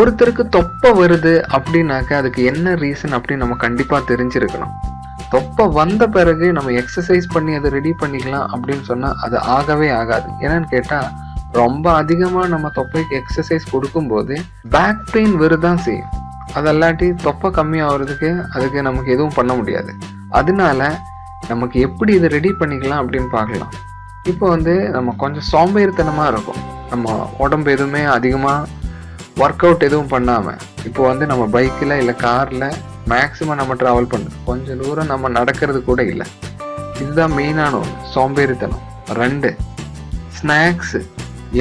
ஒருத்தருக்கு தொப்பை வருது அப்படின்னாக்க அதுக்கு என்ன ரீசன் அப்படின்னு நம்ம கண்டிப்பாக தெரிஞ்சிருக்கணும். தொப்பை வந்த பிறகு நம்ம எக்ஸசைஸ் பண்ணி அதை ரெடி பண்ணிக்கலாம் அப்படின்னு சொன்னால் அது ஆகவே ஆகாது. என்னன்னு கேட்டால் ரொம்ப அதிகமாக நம்ம தொப்பைக்கு எக்ஸசைஸ் கொடுக்கும்போது பேக் பெயின் வருதான் செய்யும். அதல்லாட்டி தொப்பை கம்மியாகிறதுக்கு அதுக்கு நமக்கு எதுவும் பண்ண முடியாது. அதனால நமக்கு எப்படி இதை ரெடி பண்ணிக்கலாம் அப்படின்னு பார்க்கலாம். இப்போ வந்து நம்ம கொஞ்சம் சோம்பேறித்தனமாக இருக்கும். நம்ம உடம்பு எதுவுமே அதிகமாக ஒர்க் அவுட் எதுவும் பண்ணாமல் இப்போ வந்து நம்ம பைக்கில் இல்லை காரில் மேக்ஸிமம் நம்ம ட்ராவல் பண்ணுறோம் கொஞ்சம் தூரம் நம்ம நடக்கிறது கூட இல்லை. இதுதான் மெயினான ஒன்று சோம்பேறித்தனம். ரெண்டு ஸ்நாக்ஸு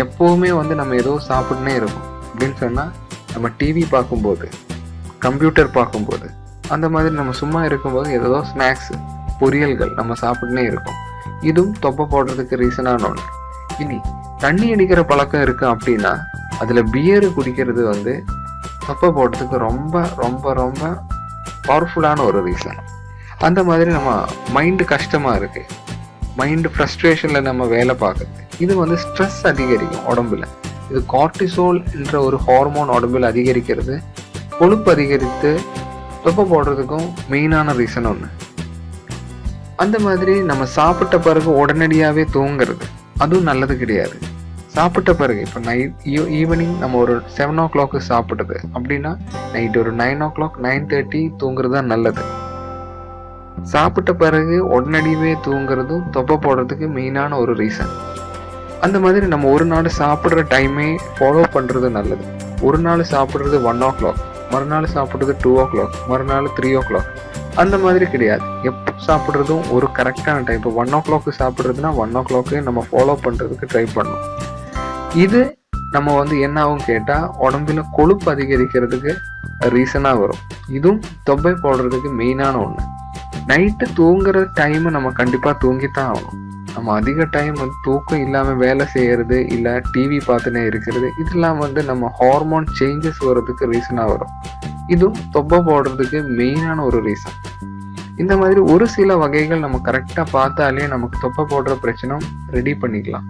எப்போவுமே வந்து நம்ம ஏதோ சாப்பிட்டுனே இருக்கும். அப்படின்னு சொன்னால் நம்ம டிவி பார்க்கும்போது கம்ப்யூட்டர் பார்க்கும்போது அந்த மாதிரி நம்ம சும்மா இருக்கும்போது ஏதோ ஸ்நாக்ஸ் பொரியல்கள் நம்ம சாப்பிட்டுனே இருக்கோம். இதுவும் தொப்பை போடுறதுக்கு ரீசனான ஒன்று இனி தண்ணி அடிக்கிற பழக்கம் இருக்குது அப்படின்னா அதில் பியர் குடிக்கிறது வந்து தொப்பை போடுறதுக்கு ரொம்ப ரொம்ப ரொம்ப பவர்ஃபுல்லான ஒரு ரீசன் அந்த மாதிரி நம்ம மைண்டு கஷ்டமாக இருக்குது மைண்டு ஃப்ரஸ்ட்ரேஷனில் நம்ம வேலை பார்க்குறது. இது வந்து ஸ்ட்ரெஸ் அதிகரிக்கும் உடம்புல. இது கார்டிசோல் என்ற ஒரு ஹார்மோன் உடம்பில் அதிகரிக்கிறது. கொழுப்பு அதிகரித்து தொப்பை போடுறதுக்கும் மெயினான ரீசன் ஒன்று அந்த மாதிரி நம்ம சாப்பிட்ட பிறகு உடனடியாகவே தூங்குறது. அதுவும் நல்லது கிடையாது. சாப்பிட்ட பிறகு இப்போ நைட் ஈவினிங் நம்ம ஒரு செவன் ஓ கிளாக்கு சாப்பிட்டது அப்படின்னா நைட் ஒரு nine o'clock nine thirty தூங்குறது தான் நல்லது. சாப்பிட்ட பிறகு உடனடியே தூங்குறதும் தொப்பை போடுறதுக்கு மெயினான ஒரு ரீசன் அந்த மாதிரி நம்ம ஒரு நாள் சாப்பிட்ற டைமே ஃபாலோ பண்ணுறது நல்லது. ஒரு நாள் சாப்பிட்றது ஒன் ஓ கிளாக் மறுநாள் சாப்பிட்றது டூ ஓ கிளாக் மறுநாள் த்ரீ ஓ கிளாக் அந்த மாதிரி கிடையாது. எப்போ சாப்பிட்றதும் ஒரு கரெக்டான டைம் இப்போ ஒன் ஓ கிளாக்கு சாப்பிட்றதுனா ஒன் ஓ கிளாக்கு நம்ம ஃபாலோ பண்ணுறதுக்கு ட்ரை பண்ணணும். இது நம்ம வந்து என்ன ஆகும் கேட்டால் உடம்புல கொழுப்பு அதிகரிக்கிறதுக்கு ரீசனாக வரும். இதுவும் தொப்பை போடுறதுக்கு மெயினான ஒன்று நைட்டு தூங்குற டைமை நம்ம கண்டிப்பாக தூங்கித்தான் ஆகணும். நம்ம அதிக டைம் வந்து தூக்கம் இல்லாமல் வேலை செய்கிறது இல்லை டிவி பார்த்துனே இருக்கிறது இதெல்லாம் வந்து நம்ம ஹார்மோன் சேஞ்சஸ் வர்றதுக்கு ரீசனாக வரும். இதுவும் தொப்பை போடுறதுக்கு மெயினான ஒரு ரீசன் இந்த மாதிரி ஒரு சில வகைகள் நம்ம கரெக்டாக பார்த்தாலே நமக்கு தொப்பை போடுற பிரச்சனை ரெடி பண்ணிக்கலாம்.